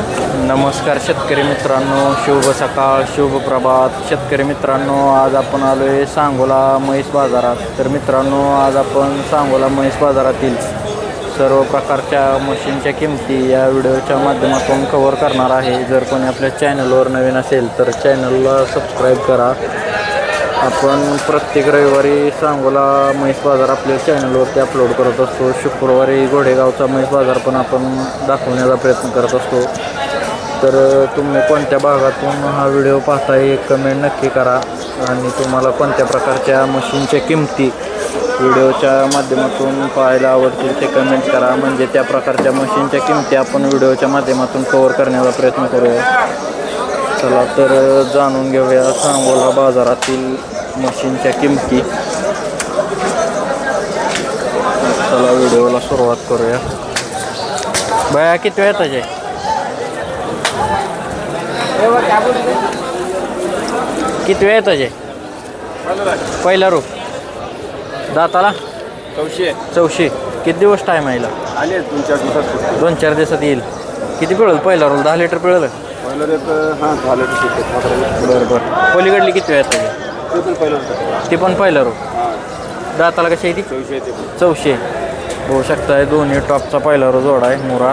नमस्कार शेतकरी मित्रांनो शुभ सकाळ शुभ प्रभात. शेतकरी मित्रांनो आज आपण आलो आहे सांगोला म्हैस बाजारात. तर मित्रांनो आज आपण सांगोला म्हैस बाजारातील सर्व प्रकारच्या मशीनच्या किमती या व्हिडिओच्या माध्यमातून कव्हर करणार आहे. जर कोणी आपल्या चॅनलवर नवीन असेल तर चॅनलला सबस्क्राईब करा. आपण प्रत्येक रविवारी सांगोला म्हैस बाजार आपल्या चॅनलवरती अपलोड करत असतो. शुक्रवारी घोडेगावचा म्हैस बाजार पण आपण दाखवण्याचा प्रयत्न करत असतो. तर तुम्ही कोणत्या भागातून हा व्हिडिओ पाहता एक कमेंट नक्की करा. आणि तुम्हाला कोणत्या प्रकारच्या मशीनच्या किमती व्हिडिओच्या माध्यमातून पाहायला आवडतील ते कमेंट करा. म्हणजे त्या प्रकारच्या मशीनच्या किमती आपण व्हिडिओच्या माध्यमातून कव्हर करण्याचा प्रयत्न करूया. चला तर जाणून घेऊया सांगोला बाजारातील मशीनच्या किमती. चला व्हिडिओला सुरुवात करूया. बया किती वेळ त्याचे? किती वेळ त्याचे? पहिला रूप दाताला? चौशे चौशे. किती दिवस टाईम? आले दोन चार दिवसात दोन चार दिवसात येईल. किती पिळलं? पहिला रोल दहा लिटर पिळलं? पहिलं हां झालं की शिकत बरं बरं. पलीकडली किती वेळ त्याचे ते पण पहिलं होतं. ती पण पहिला रूप दाताला कशी आहे ती? चौशे ते पण. चौशे होऊ शकताय दोन्ही टॉपचा पहिला रो जोड आहे मुरा.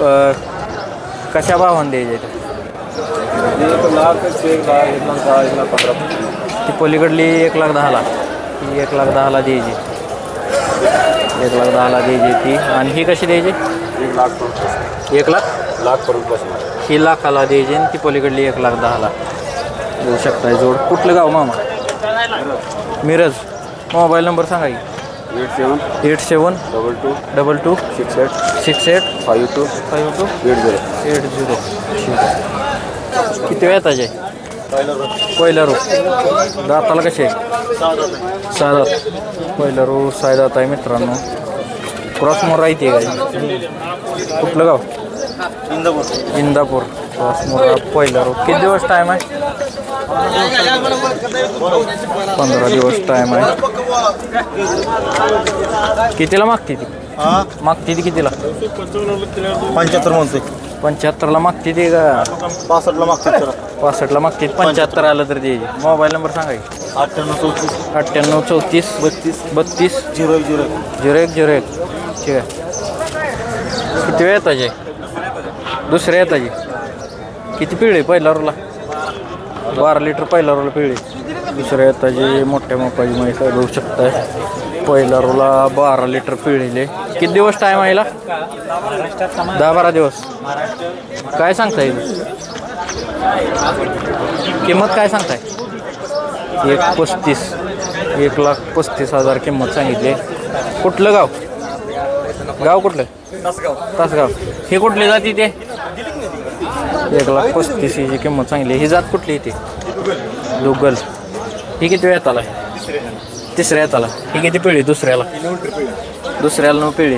अ, कशा भावान द्यायचे ते ते एक लाख एक लाख एक लाख दहा एक लाख पंधरा. ती पलीकडली एक लाख दहाला. ती एक लाख दहाला द्यायची. एक लाख दहाला द्यायची ती. आणि ही कशी द्यायची? एक लाख पर्यंत एक लाख? लाख पर्यंत बसणार. ही लाखाला द्यायची आणि ती पलीकडली एक लाख दहाला देऊ शकताय जोड. कुठलं गाव मामा? मिरज. मोबाईल नंबर सांगा की. Eight seven eight seven double two double two six eight six eight five two five two eight zero. Eight zero. ठीक आहे. किती वेळ आहे पहिलं पहिला रो. दाताला कसे? आहे सहा दात. पहिला रो सहा दात आहे मित्रांनो. क्रॉस मोर राहते काय? कुठलं गाव? इंदापूर. इंदापूर. पहिला रो किती दिवस टाईम आहे? पंधरा दिवस टाईम आहे. कितीला मागते ती? हां? मागते ती कितीला? पंच्याहत्तर म्हणतोय. पंच्याहत्तरला मागते ती का? पासष्टला मागतील तर पासष्टला मागते. पंच्याहत्तर आलं तर द्यायची मोबाईल नंबर सांगा की. अठ्ठ्याण्णव चौतीस. अठ्ठ्याण्णव चौतीस. बत्तीस. बत्तीस. झिरो एक झिरो झिरो एक झिरो एक. ठीक आहे. किती वेळ येताचे दुसऱ्या येताचे किती पिळे पहिला रोला बारा लिटर पहिला रोला पिळे. दुसऱ्या येताचे मोठ्या मापाची म्हैस आहे बघू शकताय. पहिला रोला बारा लिटर पिळेले. किती दिवस टाईम आहे दहा बारा दिवस. काय सांगता येईल किंमत काय सांगताय? एक पस्तीस. एक लाख पस्तीस हजार किंमत सांगितली. कुठलं गाव? गाव कुठलं? तासगाव. हे कुठली जाती ते? एक लाख पस्तीस हिची किंमत चांगली ही जात कुठली ती? दुगल ही किती वेळात आला तिसऱ्या येताला ही किती पिळी दुसऱ्याला? दुसऱ्याला नऊ पिळी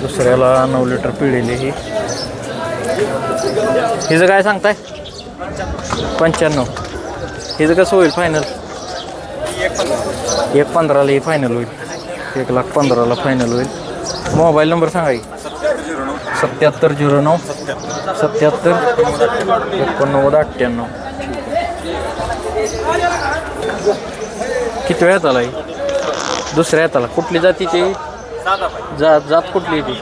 दुसऱ्याला नऊ लिटर पिळलेली ही. हिचं काय सांगताय? पंच्याण्णव. हिचं कसं होईल फायनल एक पंधराला ही फायनल होईल. एक लाख पंधराला फायनल होईल. मोबाईल नंबर सांगा की. सत्याहत्तर झिरो नऊ. सत्याहत्तर एकोणनव्वद अठ्ठ्याण्णव. किती वेळात आला आहे दुसऱ्या येत आला कुठली जातीची? जात जात कुठली ती?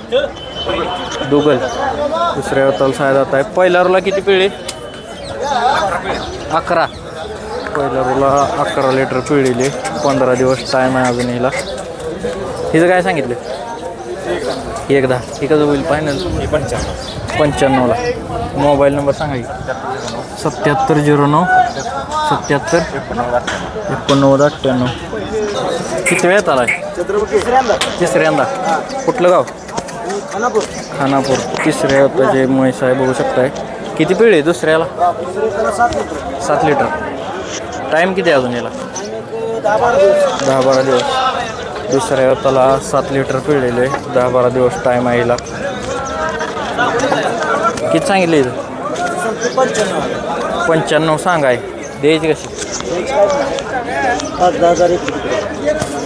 दुगल. दुसऱ्या येताला सहा जात आहे. पहिल्या रोला किती पिळे? अकरा. पहिल्या रोला अकरा लिटर पिळलेली पंधरा दिवस टाईम आहे अजून हिला. हिचं काय सांगितलं? एकदा. एकच होईल फायनल पंच्याण्णवला. मोबाईल नंबर सांगा की. सत्याहत्तर झिरो नऊ. सत्याहत्तर. एकोणनव्वद अठ्ठ्याण्णव. किती वेळात आहे तिसऱ्यांदा. कुठलं गाव? खानापूर. खानापूर तिसऱ्या त्याचे म्हैस आहे बघू शकताय. किती पिळे दुसऱ्याला? सात लिटर. सात लिटर टाईम किती आहे अजून याला? दहा बारा दिवस दहा बारा दिवस. दुसऱ्या त्याला सात लिटर पिळलेले दहा बारा दिवस टाईम आहे हिला किती सांगितले पंच्याण्णव सांगाय. द्यायची कशी? पाच दहा हजार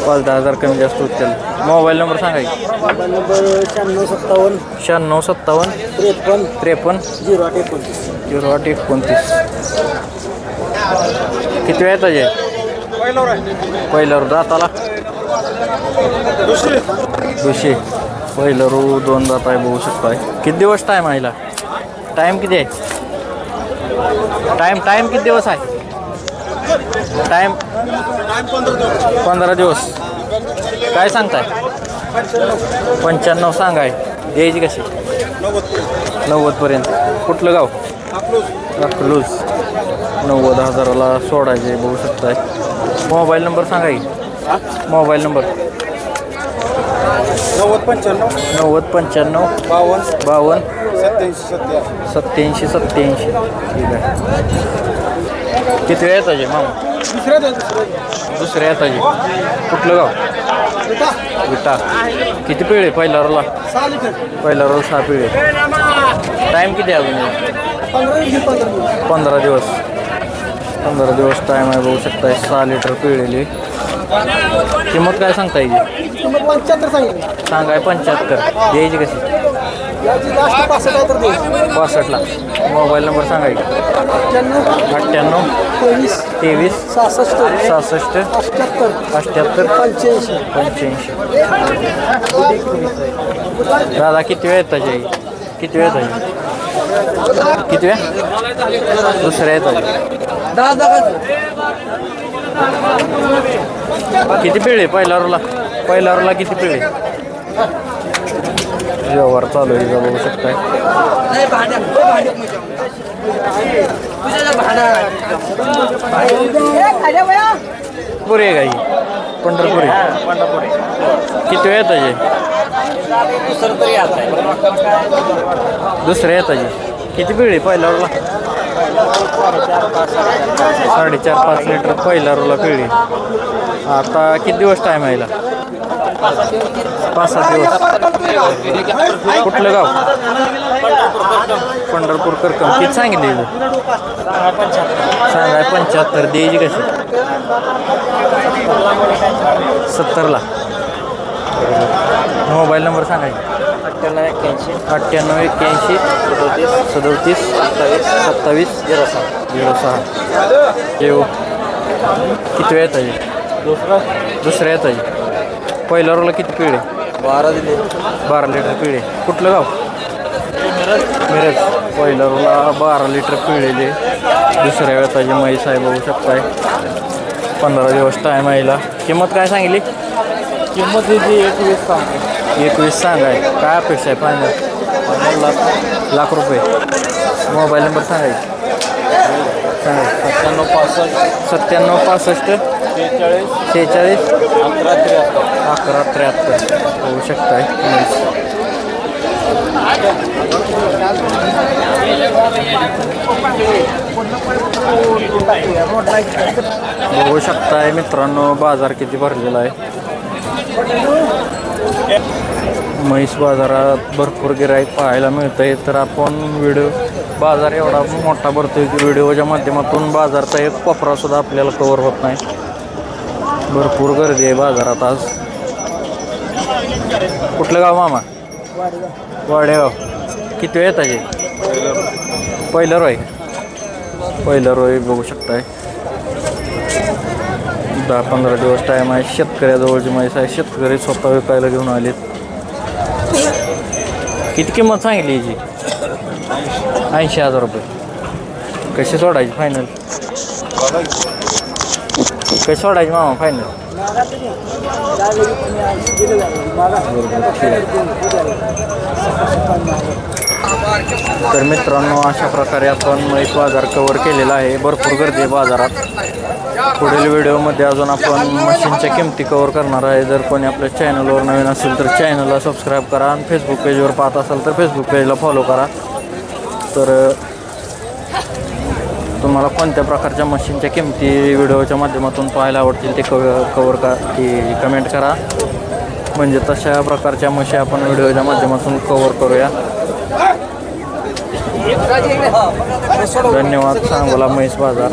पाच दहा हजार कमी जास्त होतील मोबाईल नंबर सांगा की. मोबाईल नंबर शहाण्णव सत्तावन्न. शहाण्णव सत्तावन्न. त्रेपन्न. त्रेपन्न. झिरो आठ एकोणतीस. झिरो आठ एकोणतीस. किती वेळ ताजे पहिल्यावर दाताला दुशे पहिलं रू दोन जात आहे बघू शकताय. किती दिवस टाईम आहे टाईम किती आहे? टाईम टाईम किती दिवस आहे? टाईम पंधरा दिवस. काय सांगताय? पंच्याण्णव सांगाय. द्यायची कशी? नव्वदपर्यंत कुठलं गाव? अकलूज. नव्वद हजाराला सोडायचे बघू शकताय. मोबाईल नंबर सांगा मोबाईल नंबर. नव्वद पंच्याण्णव. नव्वद पंच्याण्णव. बावन्न. बावन्न. सत्याऐंशी सत्याऐंशी सत्याऐंशी सत्याऐंशी ठीक आहे. किती वेळ येताचे मामा? दुसऱ्या दुसऱ्या येताचे कुठलं गाव? विटा. किती पिळे पहिल्या रोला सहा लिटर. पहिल्या रोल सहा पिळे टाईम किती आहे अजून? पंधरा दिवस पंधरा दिवस. पंधरा दिवस. पंधरा दिवस टाईम आहे बघू शकताय. सहा लिटर पिळलेली. किंमत काय सांगता येईल किंमत पंच्याहत्तर सांगितली. सांगाय पंच्याहत्तर. द्यायची कशी? याची लास्ट पासष्ट आहे तर दे. पासष्टला. मोबाईल नंबर सांगायची अठ्ठ्याण्णव. अठ्ठ्याण्णव. तेवीस. तेवीस. सहासष्ट. सहासष्ट. अठ्ठ्याहत्तर. अठ्ठ्याहत्तर. पंच्याऐंशी. पंच्याऐंशी. दादा किती वेळ येतात आई किती वेळ येतात किती वेळ? दुसऱ्या येतात किती पिळे पहिल्या रोला पहिल्या रोला किती पिळे व्यवहार चालू आहे बघू शकताय. पुरे गाई पंढरपुरी. किती वेळ येताचे दुसऱ्या येताचे किती पिढी पहिल्या रोला साडेचार पाच लिटर पहिला रोला पिढी आता किती दिवस टाईम आहे पाच सात दिवस. कुठलं गाव? पंढरपूर करकम. किती सांगितले सांगाय पंच्याहत्तर. द्यायची कशी? सत्तरला. मोबाईल नंबर सांगायचे अठ्ठ्याण्णव एक्क्याऐंशी. अठ्ठ्याण्णव एक्क्याऐंशी. सदोतीस. सदोतीस. सत्तावीस. सत्तावीस. झिरो सहा. झिरो सहा. येऊ. किती वेळ येताय? दुसरं. दुसऱ्या येताय. पहिल्या रोला किती पिढे? बारा दिले. बारा लिटर पिढे. कुठलं गाव? मिरज. पहिल्या रोला बारा लिटर पिळलेले. दुसऱ्या वेळाची म्हैस आहे बघू शकताय. पंधरा दिवस टाईम आहे किंमत काय सांगितली? किंमत हिची एकवीस सांगतो. एकवीस सांगाय काय अपेक्षा आहे फायनल लाख लाख रुपये. मोबाईल नंबर सांगायचे सांगा. सत्त्याण्णव पासष्ट. सत्त्याण्णव पासष्ट. शेहेचाळीस. शेहेचाळीस. अकरा त्र्याहत्तर. अकरा त्र्याहत्तर. होऊ शकताय. बघू शकताय मित्रांनो. बाजार किती भरलेला आहे? म्हैस बाजारात भरपूर गिराईक पाहायला मिळतंय. तर आपण व्हिडिओ बाजार एवढा मोठा भरतोय की व्हिडिओच्या माध्यमातून बाजारचा एक कोपरा सुद्धा आपल्याला कवर होत नाही. भरपूर गर्दी आहे बाजारात आज. कुठलं गाव मामा? वाडेगाव. किती वेळ येत आहे? पहिलं रोय. पहिलं रोय बघू शकताय. दहा पंधरा दिवस टाईम आहे. शेतकऱ्याजवळची माहिती आहे. शेतकरी स्वतः विकायला घेऊन आलेत. किती किंमत सांगितली याची ऐंशी हजार रुपये. कशी सोडायची फायनल कशी सोडायची मामा फायनल तर मित्रांनो अशा प्रकारे आपण एक बाजार कवर केलेला आहे. भरपूर गर्दी आहे बाजारात. पुढील व्हिडिओमध्ये अजून आपण मशीनच्या किमती कवर करणार आहे. जर कोणी आपल्या चॅनलवर नवीन असेल तर चॅनलला सबस्क्राईब करा आणि फेसबुक पेजवर पाहत असाल तर फेसबुक पेजला फॉलो करा. तर तुम्हाला कोणत्या प्रकारच्या मशीनच्या किमती व्हिडिओच्या माध्यमातून पाहायला आवडतील ते कव कवर का ती कमेंट करा. म्हणजे तशा प्रकारच्या मशी आपण व्हिडिओच्या माध्यमातून कवर करूया. धन्यवाद. सांगोला म्हैस बाजार.